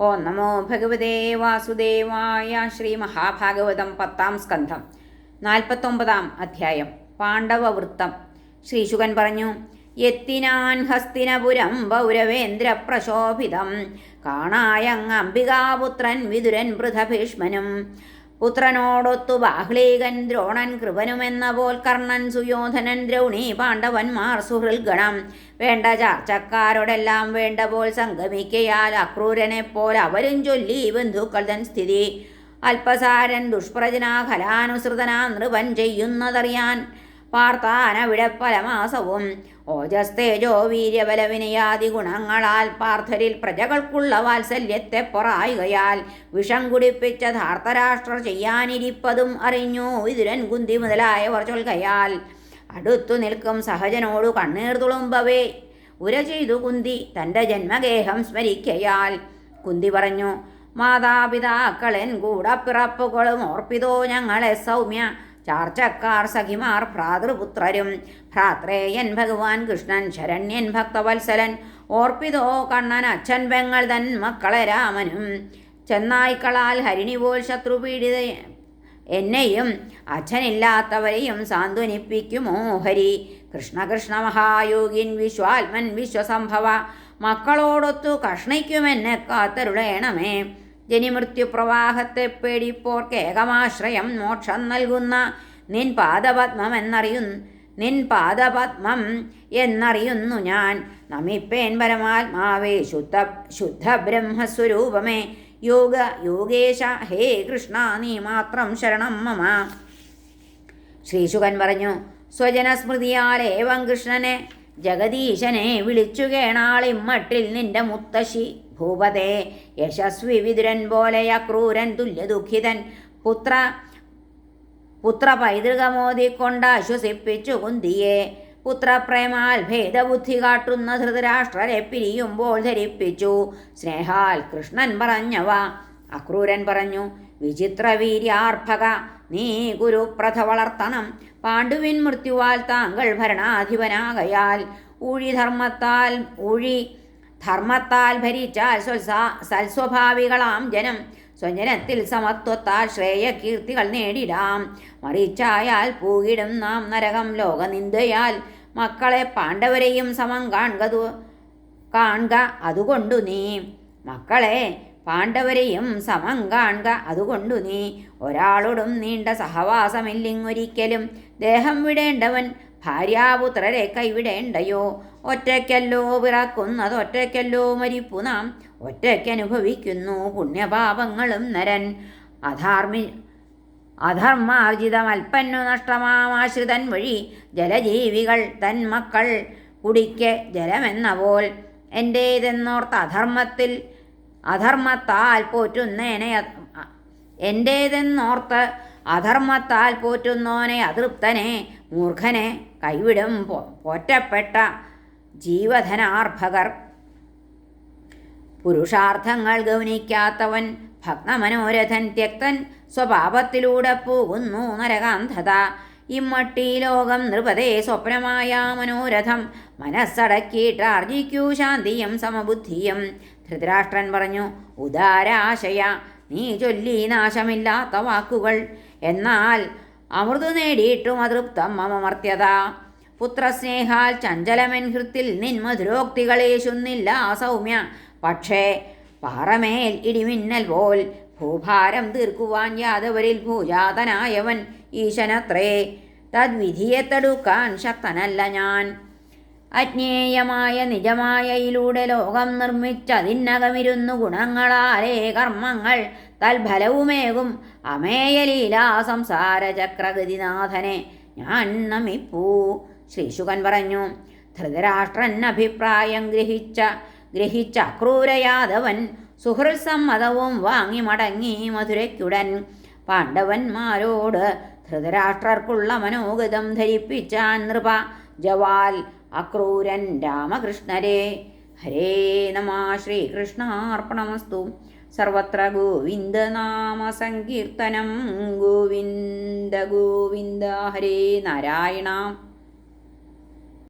ഓം നമോ ഭഗവതേ വാസുദേവായ ശ്രീ മഹാഭാഗവതം പത്താം സ്കന്ധം നാൽപ്പത്തൊമ്പതാം അധ്യായം പാണ്ഡവവൃത്തം. ശ്രീശുകൻ പറഞ്ഞു എത്തിനാൻ ഹസ്തിനപുരം പൗരവേന്ദ്ര പ്രശോഭിതം കാണായങ് അംബികാപുത്രൻ വിതുരൻ പൃഥഭീഷ്മനും പുത്രനോടൊത്തു ബാഹ്ലീകൻ ദ്രോണൻ കൃപനുമെന്ന പോൽ കർണൻ സുയോധനൻ ദ്രൗണി പാണ്ഡവന്മാർ സുഹൃൽഗണം. വേണ്ട ചാർച്ചക്കാരോടെല്ലാം വേണ്ട പോൽ സംഗമിക്കയാൽ അക്രൂരനെ പോൽ അവരും ചൊല്ലി ബന്ധുക്കൾ തൻ സ്ഥിതി. അല്പസാരൻ ദുഷ്പ്രജനാഖലാനുസൃതനാ നൃപൻ ചെയ്യുന്നതറിയാൻ പാർത്താനവിടെ പരമാസവും ഓജസ്തേജോ വീര്യബലവിനയാദി ഗുണങ്ങളാൽ പാർത്ഥരിൽ പ്രജകൾക്കുള്ള വാത്സല്യത്തെ പൊറായുകയാൽ വിഷം കുടിപ്പിച്ച ധാർത്തരാഷ്ട്ര ചെയ്യാനിരിപ്പതും അറിഞ്ഞു വിതുരൻ കുന്തി മുതലായവർ ചൊൽകയാൽ. അടുത്തു നിൽക്കും സഹജനോടു കണ്ണീർ തുളുമ്പവേ ഉര ചെയ്തു കുന്തി തന്റെ ജന്മഗേഹം സ്മരിക്കയാൽ. കുന്തി പറഞ്ഞു മാതാപിതാക്കളൻ കൂടപ്പിറപ്പുകളും ഓർപ്പിതോ ഞങ്ങളെ സൗമ്യ ചാർച്ചക്കാർ സഖിമാർ ഭ്രാതൃപുത്രരും ഭ്രാത്രേയൻ ഭഗവാൻ കൃഷ്ണൻ ശരണ്യൻ ഭക്തവത്സലൻ ഓർപ്പിതോ കണ്ണൻ അച്ഛൻ പെങ്ങൾ തൻ മക്കളെ രാമനും. ചെന്നായ്ക്കളാൽ ഹരിണി പോൽ ശത്രുപീഡിത എന്നെയും അച്ഛനില്ലാത്തവരെയും സാന്ത്വനിപ്പിക്കുമോ ഹരി? കൃഷ്ണ കൃഷ്ണ മഹായോഗിൻ വിശ്വാത്മൻ വിശ്വസംഭവ. മക്കളോടൊത്തു കഷ്ണിക്കുമെന്നെ കാത്തരുളേണമേ. ജനിമൃത്യു പ്രവാഹത്തെ പേടിപ്പോർക്കേകമാശ്രയം മോക്ഷം നൽകുന്ന നിൻ പാദപത്മം എന്നറിയു നിൻ പാദപത്മം എന്നറിയുന്നു ഞാൻ. നമിപ്പേൻ പരമാത്മാവേ ശുദ്ധ ശുദ്ധ ബ്രഹ്മസ്വരൂപമേ യോഗ യോഗേശ ഹേ കൃഷ്ണ നീ മാത്രം ശരണം മമ. ശ്രീശുഖൻ പറഞ്ഞു സ്വജനസ്മൃതിയാൽ ഏവം കൃഷ്ണനെ ജഗദീശനെ വിളിച്ചു കേണാളിമ്മട്ടിൽ നിന്റെ മുത്തശ്ശി. ഭൂപതേ യശസ്വി വിതുരൻ പോലെ അക്രൂരൻ തുല്യദുഃഖിതൻ. പുത്ര പുത്ര പൈതൃകമോദിക്കൊണ്ട് ആശ്വസിപ്പിച്ചു കുന്തിയെ. പുത്രപ്രേമാൽ ഭേദബുദ്ധി കാട്ടുന്ന ധൃതരാഷ്ട്രരെ പിരിയുമ്പോൾ ധരിപ്പിച്ചു. സ്നേഹാൽ കൃഷ്ണൻ പറഞ്ഞവ. അക്രൂരൻ പറഞ്ഞു വിചിത്രവീര്യാർഭക നീ ഗുരുപ്രഥ വളർത്തണം പാണ്ഡുവിൻ മൃത്യുവാൽ താങ്കൾ ഭരണാധിപനാകയാൽ ഊഴിധർമ്മത്താൽ ഊഴി ധർമ്മത്താൽ ഭരിച്ചാൽ സൽസ്വഭാവികളാം ജനം. സ്വജനത്തിൽ സമത്വത്താൽ ശ്രേയകീർത്തികൾ നേടിടാം. മറിച്ചായാൽ പൂകിടും നാം നരകം ലോകനിന്ദയാൽ. മക്കളെ പാണ്ഡവരെയും സമം കാൺകതു കാണുക അതുകൊണ്ടു നീ. മക്കളെ പാണ്ഡവരെയും സമം കാണുക അതുകൊണ്ടു നീ. ഒരാളോടും നീണ്ട സഹവാസമില്ലിങ്ങൊരിക്കലും. ദേഹം വിടേണ്ടവൻ ഭാര്യാപുത്രരെ കൈവിടേണ്ടയോ? ഒറ്റയ്ക്കല്ലോ പിറക്കുന്നത് ഒറ്റയ്ക്കല്ലോ മരിപ്പു നാം. ഒറ്റയ്ക്കനുഭവിക്കുന്നു പുണ്യപാപങ്ങളും നരൻ. അധാർമി അധർമാർജിതമൽപ്പന്നു നഷ്ടമാമാശ്രിതൻ വഴി. ജലജീവികൾ തൻ മക്കൾ കുടിക്ക് ജലമെന്ന പോൽ. എന്റേതെന്നോർത്ത് അധർമ്മത്തിൽ അധർമ്മത്താൽ പോറ്റുന്നേനെ എന്റേതെന്നോർത്ത് അധർമ്മത്താൽ പോറ്റുന്നോനെ അതൃപ്തനെ മൂർഖനെ കൈവിടും പോറ്റപ്പെട്ട ജീവധനാർഭകർ. പുരുഷാർത്ഥങ്ങൾ ഗൗനിക്കാത്തവൻ ഭഗ്നമനോരഥൻ ത്യക്തൻ സ്വഭാവത്തിലൂടെ പോകുന്നു നരകാന്ധത. ഇമ്മട്ടി ലോകം നൃപതേ സ്വപ്നമായ മനോരഥം. മനസ്സടക്കിയിട്ട് ആർജിക്കൂ ശാന്തിയും സമബുദ്ധിയും. ധൃതരാഷ്ട്രൻ പറഞ്ഞു ഉദാരാശയ നീ ചൊല്ലി നാശമില്ലാത്ത വാക്കുകൾ. എന്നാൽ അമൃത് നേടിയിട്ടും അതൃപ്തം മമമർത്യത പുത്രസ്നേഹാൽ ചഞ്ചലമെൻ ഹൃത്തിൽ നിൻ മധുരോക്തികളേശുന്നില്ല സൗമ്യ. പക്ഷേ പാറമേൽ ഇടിമിന്നൽ പോൽ ഭൂഭാരം തീർക്കുവാൻ യാദവരിൽ ഭൂജാതനായവൻ ഈശനത്രേ. തദ്വിധിയെ തടുക്കാൻ ശക്തനല്ല ഞാൻ. അജ്ഞേയമായ നിജമായയിലൂടെ ലോകം നിർമ്മിച്ചതിനകമിരുന്നു ഗുണങ്ങളാലേ കർമ്മങ്ങൾ. തൽഫലവുമേകും. അമേയലീലാ സംസാര ചക്രഗതിനാഥനെ ഞാൻ നമിപ്പൂ. ശ്രീശുകൻ പറഞ്ഞു ധൃതരാഷ്ട്രൻ അഭിപ്രായം ഗ്രഹിച്ച ഗ്രഹിച്ച അക്രൂരയാദവൻ സുഹൃത്സമ്മതവും വാങ്ങി മടങ്ങി മധുരയ്ക്കുടൻ. പാണ്ഡവന്മാരോട് ധൃതരാഷ്ട്രർക്കുള്ള മനോഗതം ധരിപ്പിച്ചാൻ നൃപ ജവാൽ അക്രൂരൻ രാമകൃഷ്ണരെ. ഹരേ നമ ശ്രീകൃഷ്ണാർപ്പണമസ്തു. സർവത്ര ഗോവിന്ദനാമസങ്കീർത്തനം ഗോവിന്ദ ഗോവിന്ദ ഹരേ നാരായണ.